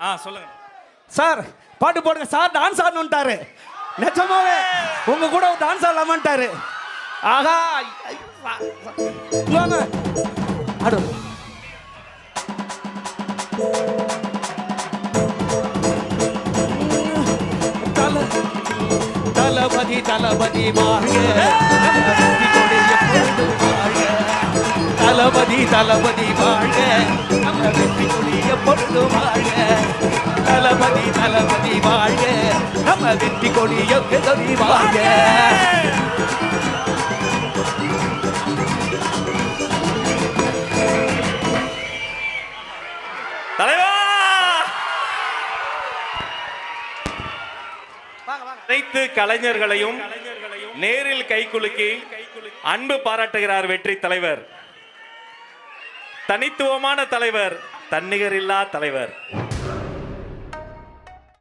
ஆ சொல்லுங்க. சார் பாட்டு போடுங்க. சார் டான்ஸ் ஆடணுன்ட்டாரு நிஜமாவே உங்க கூட டான்ஸ் ஆடலாமான்ட்டாரு. சா- வாங்க. ஆடு. தளபதி தளபதி வாழ்க தளபதி தளபதி வாழ்க. நம்ம வெற்றி கொடி எப்பொழுதும் வாழ்க. தளபதி தளபதி வாழ்க. நம்ம வெற்றி கொடி எப்பொழுதும் வாழ்க. தலைவா! அனைத்து கலைஞர்களையும் நேரில் கைகுலுக்கி அன்பு பாராட்டுகிறார் வெற்றி தலைவர். தனித்துவமான தலைவர் தன்னிகரில்லா தலைவர்.